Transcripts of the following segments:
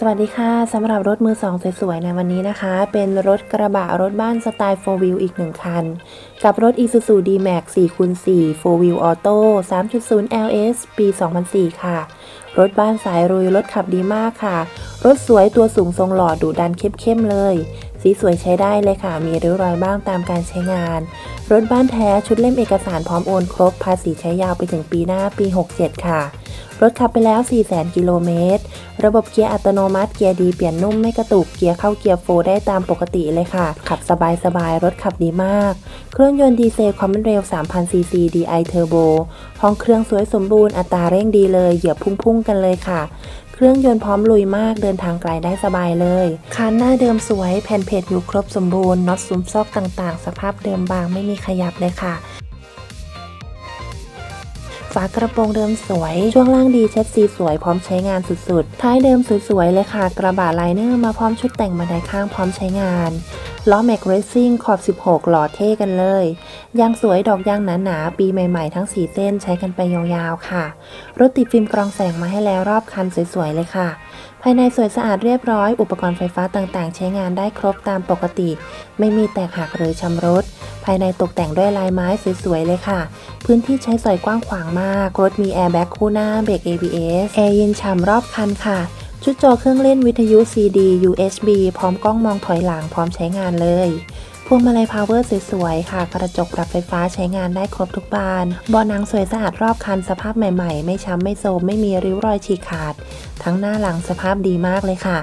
สวัสดีค่ะสำหรับรถมือสองสวยๆในวันนี้นะคะ เป็นรถกระบะรถบ้านสไตล์ 4 Wheel อีกหนึ่งคัน กับรถ Isuzu D-Max 4x4 4 Wheel Auto 3.0 LS ปี 2004 ค่ะ รถบ้านสายรุยรถขับดีมากค่ะ รถสวยตัวสูงทรงหล่อดูดันเข้มๆเลย สีสวยใช้ได้เลยค่ะ มีริ้วรอยบ้างตามการใช้งาน รถบ้านแท้ชุดเล่มเอกสารพร้อมโอนครบ ภาษีใช้ยาวไปถึงปีหน้าปี 67 ค่ะ รถขับไปแล้ว 400,000 กิโลเมตร ระบบเกียร์อัตโนมัติเกียร์ดีเปลี่ยนนุ่มไม่กระตุก เกียร์เข้าเกียร์โฟได้ตามปกติเลยค่ะ ขับสบายๆรถขับดีมาก เครื่องยนต์ดีเซลความเร็ว 3,000 ซีซี DI Turbo ห้องเครื่องสวยสมบูรณ์อัตราเร่งดีเลย เหยียบพุ่งๆกันเลยค่ะ เครื่องยนต์พร้อมลุยมากเดินทางไกลได้สบายเลยคันหน้าเดิมสวยแผ่นเพจอยู่ครบสมบูรณ์น็อตซุ้มซอกต่างๆ สภาพเดิมบางไม่มีขยับเลยค่ะฝากระโปรงเดิมสวย ช่วงล่างดีเช็ดสีสวยพร้อมใช้งานสุดๆ ท้ายเดิมสวยๆเลยค่ะ กระบะไลเนอร์มาพร้อมชุดแต่งบันไดข้างพร้อมใช้งาน ล้อแม็กเรซซิ่งขอบ 16 หล่อเท่กันเลย ยางสวยดอกยางหนาๆปีใหม่ๆ ทั้ง 4 เส้นใช้กันไปยาวๆค่ะ รถติดฟิล์มกรองแสงมาให้แล้วรอบคันสวยๆเลยค่ะ ภายในสวยสะอาดเรียบร้อย อุปกรณ์ไฟฟ้าต่างๆ ใช้งานได้ครบตามปกติ ไม่มีแตกหักหรือชำรุดภายในตกแต่งด้วยลายไม้สวยๆเลยค่ะ พื้นที่ใช้สอยกว้างขวางมาก รถมีแอร์แบ็กคู่หน้าเบรก ABS แอร์เย็นฉ่ำรอบคันค่ะชุดจอเครื่องเล่นวิทยุ CD USB พร้อมกล้องมองถอยหลังพร้อมใช้งานเลย พวงมาลัยพาวเวอร์สวยๆค่ะ กระจกปรับไฟฟ้าใช้งานได้ครบทุกบานเบาะหนังสวยสะอาดรอบคันสภาพใหม่ๆ ไม่ช้ำไม่โซมไม่มีริ้วรอยฉีกขาด ทั้งหน้าหลังสภาพดีมากเลยค่ะ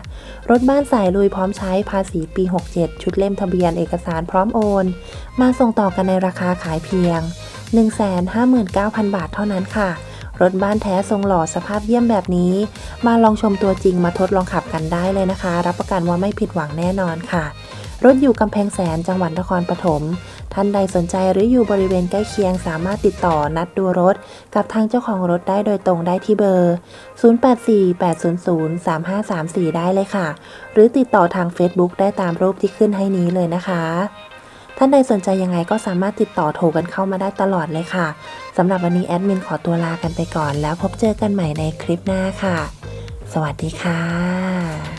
รถบ้านสายลุยพร้อมใช้ภาษีปี 67 ชุดเล่มทะเบียนเอกสารพร้อมโอน มาส่งต่อกันในราคาขายเพียง 159,000 บาทเท่านั้นค่ะ รถบ้านแท้ทรงหล่อสภาพเยี่ยมแบบนี้ มาลองชมตัวจริงมาทดลองขับกันได้เลยนะคะ รับประกันว่าไม่ผิดหวังแน่นอนค่ะ รถอยู่กำแพงแสนจังหวัดนครปฐม ท่านใดสนใจหรืออยู่บริเวณใกล้เคียงสามารถติดต่อนัดดูรถ กับทางเจ้าของรถได้โดยตรงได้ที่เบอร์ 0848003534 ได้เลยค่ะ หรือติดต่อทาง Facebook ได้ตามรูปที่ขึ้นให้นี้เลยนะคะท่านใดสนใจยังไงก็สามารถติดต่อโทรกันเข้ามาได้ตลอดเลยค่ะสำหรับวันนี้แอดมินขอตัวลากันไปก่อน แล้วพบเจอกันใหม่ในคลิปหน้าค่ะ สวัสดีค่ะ